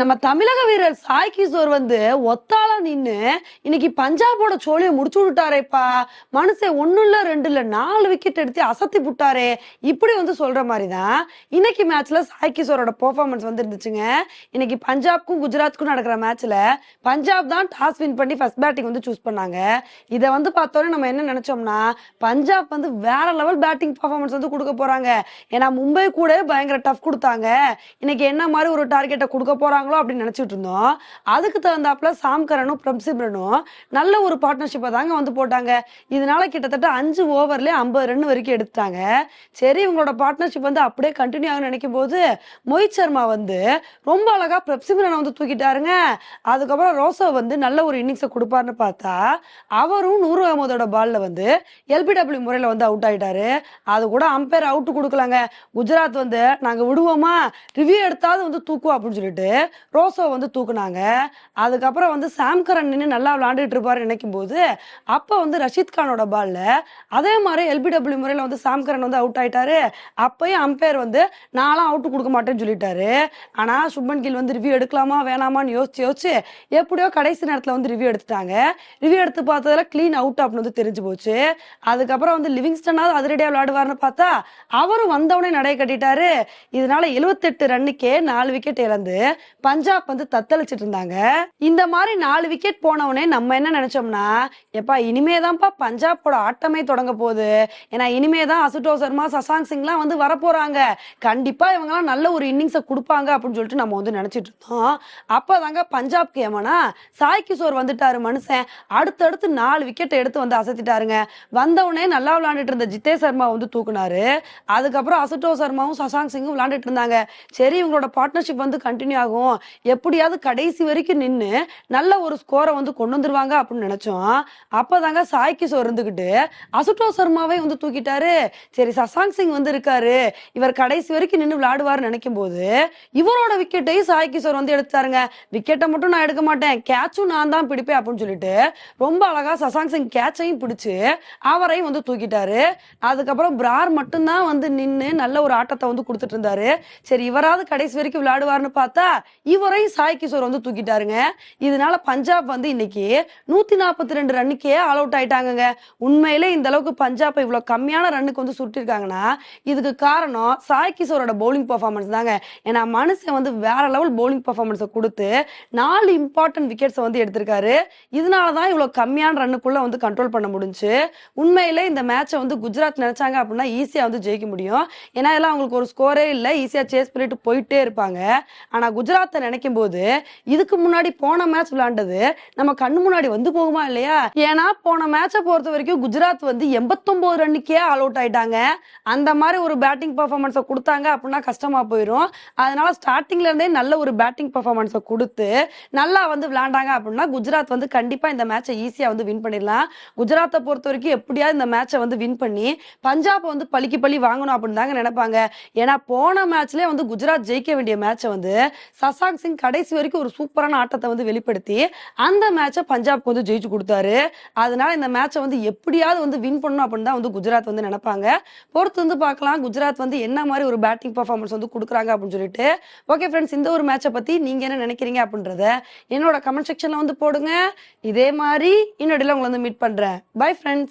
நம்ம தமிழக வீரர் சாய் கிஷோர் வந்து ஒத்தால நின்னு இன்னைக்கு பஞ்சாபோட சோழியை முடிச்சு விட்டாரேப்பா. மனுஷன் ஒன்னு இல்ல ரெண்டு இல்ல நாலு விக்கெட் எடுத்து அசத்தி புட்டாரே. இப்படி வந்து சொல்ற மாதிரி தான் இன்னைக்கு மேட்ச்ல சாய் கிஷோரோட பெர்ஃபார்மன்ஸ் வந்து இருந்துச்சுங்க இன்னைக்கு பஞ்சாப்க்கும் குஜராத்துக்கும் நடக்கிற மேட்ச்ல பஞ்சாப் தான் டாஸ் வின் பண்ணி ஃபர்ஸ்ட் பேட்டிங் வந்து சூஸ் பண்ணாங்க. இதை வந்து பார்த்தோன்னே நம்ம என்ன நினைச்சோம்னா பஞ்சாப் வந்து வேற லெவல் பேட்டிங் பர்ஃபார்மன்ஸ் வந்து கொடுக்க போறாங்க. ஏன்னா மும்பை கூட பயங்கர டஃப் கொடுத்தாங்க. இன்னைக்கு என்ன மாதிரி ஒரு டார்கெட்டை கொடுக்க பண்ணுவாங்களோ அப்படின்னு நினச்சிட்டு இருந்தோம். அதுக்கு தகுந்தாப்புல சாம்கரனும் பிரம்சிம்ரனும் நல்ல ஒரு பார்ட்னர்ஷிப்பை தாங்க வந்து போட்டாங்க. இதனால கிட்டத்தட்ட அஞ்சு ஓவர்ல ஐம்பது ரன் வரைக்கும் எடுத்தாங்க சரி இவங்களோட பார்ட்னர்ஷிப் வந்து அப்படியே கண்டினியூ ஆகும் நினைக்கும் போது மோஹித் சர்மா வந்து ரொம்ப அழகா பிரப்சிம்ரனை வந்து தூக்கிட்டாருங்க. அதுக்கப்புறம் ரோசோ வந்து நல்ல ஒரு இன்னிங்ஸை கொடுப்பாருன்னு பார்த்தா அவரும் நூறு அகமதோட பாலில் வந்து எல்பிடபிள்யூ முறையில் வந்து அவுட் ஆகிட்டாரு அது கூட அம்பையர் அவுட் கொடுக்கலாங்க. குஜராத் வந்து நாங்கள் விடுவோமா? ரிவ்யூ எடுத்தாவது வந்து தூக்குவோம் அப்படின்னு சொல்லிட்டு ரோசோ வந்து தூக்குனாங்க. அதுக்கப்புறம் வந்து சாம்கரன் நின்று நல்லா விளாண்டுட்டு இருப்பாரு நினைக்கும் போது அப்போ வந்து ரஷீத் கானோட பால்ல அதே மாதிரி எல்பிடபிள்யூ முறையில் வந்து சாம்கரன் வந்து அவுட் ஆயிட்டாரு. அப்பயும் அம்பையர் வந்து நானும் அவுட் கொடுக்க மாட்டேன்னு சொல்லிட்டாரு. ஆனா சுப்மன் கில் வந்து ரிவ்யூ எடுக்கலாமா வேணாமான்னு யோசிச்சு யோசிச்சு எப்படியோ கடைசி நேரத்தில் வந்து ரிவ்யூ எடுத்துட்டாங்க. ரிவ்யூ எடுத்து பார்த்ததுல கிளீன் அவுட் அப்படின்னு வந்து தெரிஞ்சு போச்சு. அதுக்கப்புறம் வந்து லிவிங்ஸ்டனாவது அதிரடியாக விளையாடுவார்னு பார்த்தா அவரும் வந்தவனே நடை கட்டிட்டாரு. இதனால எழுவத்தெட்டு ரன்னுக்கே நாலு விக்கெட் இழந்து பஞ்சாப் வந்து தத்தளிச்சிட்டு இருந்தாங்க இந்த மாதிரி நாலு விக்கெட் போனவனே நம்ம என்ன நினைச்சோம்னா எப்பா இனிமே தான்ப்பா பஞ்சாப்போட ஆட்டமே தொடங்க போகுது. ஏன்னா இனிமே தான் அசுட்டோ சர்மா சசாங் சிங்லாம் வந்து வரப்போறாங்க. கண்டிப்பா இவங்கலாம் நல்ல ஒரு இன்னிங்ஸை கொடுப்பாங்க அப்படின்னு சொல்லிட்டு நம்ம வந்து நினைச்சிட்டு இருந்தோம் அப்பதாங்க பஞ்சாப்க்கு ஏமனா சாய் கிஷோர் வந்துட்டாரு மனுஷன். அடுத்தடுத்து நாலு விக்கெட் எடுத்து வந்து அசத்திட்டாருங்க. வந்தவுடனே நல்லா விளையாண்டுட்டு இருந்த ஜித்தே சர்மா வந்து தூக்குனாரு. அதுக்கப்புறம் அசுட்டோ சர்மாவும் சசாங் சிங்கும் விளையாண்டுட்டு இருந்தாங்க. சரி இவங்களோட பார்ட்னர்ஷிப் வந்து கண்டினியூ ஆகும். எப்படியாவது கடைசி வரைக்கும் நின்று நல்ல ஒரு ஸ்கோரை வந்து கொண்டு வந்துருவாங்க அப்படின்னு நினைச்சோம். அப்பதாங்க சாய் கிஷோர் இருந்துகிட்டு அசுட்டோ சர்மாவே வந்து தூக்கிட்டாரு. சரி சசாங் சிங் வந்து இருக்காரு. இவர் கடைசி வரைக்கும் நின்று விளையாடுவார்னு நினைக்கும் போது இவரோட விக்கெட்டையும் சாய் கிஷோர் வந்து எடுத்தாருங்க. விக்கெட்டை மட்டும் நான் எடுக்க மாட்டேன். கேட்சும் நான் தான் பிடிப்பேன் அப்படின்னு சொல்லிட்டு ரொம்ப அழகா சசாங் சிங் கேட்சையும் பிடிச்சு அவரையும் வந்து தூக்கிட்டாரு. அதுக்கப்புறம் பிரார் மட்டும்தான் வந்து நின்று நல்ல ஒரு ஆட்டத்தை வந்து கொடுத்துட்டு இருந்தாரு. சரி இவராவது கடைசி வரைக்கும் விளையாடுவார்னு பார்த்தா இவரையும் சாய் கிஷோர் வந்து தூக்கிட்டாருங்க. இதனால பஞ்சாப் வந்து இன்னைக்கு நூத்தி நாற்பத்தி ரெண்டு ரன்னுக்கே ஆல் அவுட் ஆயிட்டாங்கங்க. உண்மையிலே இந்த அளவுக்கு பஞ்சாப் இவ்வளவு கம்மியான ரன்னுக்கு வந்து சுட்டிருக்காங்கன்னா இதுக்கு காரணம் சாய் கிஷோரோட பவுலிங் பர்ஃபார்மன்ஸ் தாங்க. ஏன்னா மனுஷன் வந்து வேற லெவல் பவுலிங் பர்ஃபார்மன்ஸை கொடுத்து நாலு இம்பார்ட்டன்ட் விக்கெட்ஸை வந்து எடுத்திருக்காரு. இதனால தான் இவ்வளோ கம்மியான ரன்னுக்குள்ள வந்து கண்ட்ரோல் பண்ண முடிஞ்சு உண்மையிலே இந்த மேட்சை வந்து குஜராத் நினைச்சாங்க அப்படின்னா ஈஸியாக வந்து ஜெயிக்க முடியும். ஏன்னா இதெல்லாம் அவங்களுக்கு ஒரு ஸ்கோரே இல்லை. ஈஸியாக சேஸ் பண்ணிட்டு போயிட்டே இருப்பாங்க. ஆனால் குஜராத்தை நினைக்கும் போது இதுக்கு முன்னாடி போன மேட்ச் விளையாண்டது நம்ம கண்ணு முன்னாடி வந்து போகுமா இல்லையா? ஏன்னா போன மேட்சை பொறுத்த வரைக்கும் குஜராத் வந்து எண்பத்தொம்போது ரன்னுக்கே ஆல் அவுட் ஆயிட்டாங்க. அந்த மாதிரி ஒரு பேட்டிங் பர்ஃபார்மன்ஸை கொடுத்தாங்க அப்படின்னா கஷ்டமா போயிடும் அதனால ஸ்டார்டிங்ல இருந்தே நல்ல ஒரு பேட்டிங் பர்ஃபார்மன்ஸை கொடுத்து நல்லா வந்து விளையாண்டாங்க அப்படின்னா குஜராத் வந்து கண்டிப்பா இந்த மேட்சை ஈஸியா வந்து வின் பண்ணிடலாம். குஜராத்தை பொறுத்த வரைக்கும் எப்படியாவது இந்த மேட்சை வந்து வின் பண்ணி பஞ்சாப் வந்து பழிக்கு பழி வாங்கணும் அப்படின்னு தாங்க நினைப்பாங்க. ஏன்னா போன மேட்ச்லயே வந்து குஜராத் ஜெயிக்க வேண்டிய மேட்சை வந்து சசாங் சிங் கடைசி வரைக்கும் ஒரு சூப்பரான ஆட்டத்தை வந்து வெளிப்படுத்தி அந்த மேட்சை பஞ்சாப்க்கு வந்து ஜெயிச்சு கொடுத்தாரு. அதனால இந்த மேட்சை வந்து எப்படியாவது வந்து வின் பண்ணணும் அப்படின்னு தான் வந்து குஜராத் வந்து நினைப்பாங்க. பொறுத்து வந்து பார்க்கலாம். குஜராத் வந்து என்ன மாதிரி ஒரு பேட்டிங் பர்ஃபார்மன்ஸ் வந்து கொடுக்குறாங்க அப்படின்னு சொல்லிட்டு. ஓகே ஃப்ரெண்ட்ஸ் இந்த ஒரு மேட்சை பற்றி நீங்கள் என்ன நினைக்கிறீங்க அப்படின்றத என்னோட கமெண்ட் செக்ஷனில் வந்து போடுங்க. இதே மாதிரி இன்னொடையில் உங்களை வந்து மீட் பண்ணுறேன் பை ஃப்ரெண்ட்ஸ்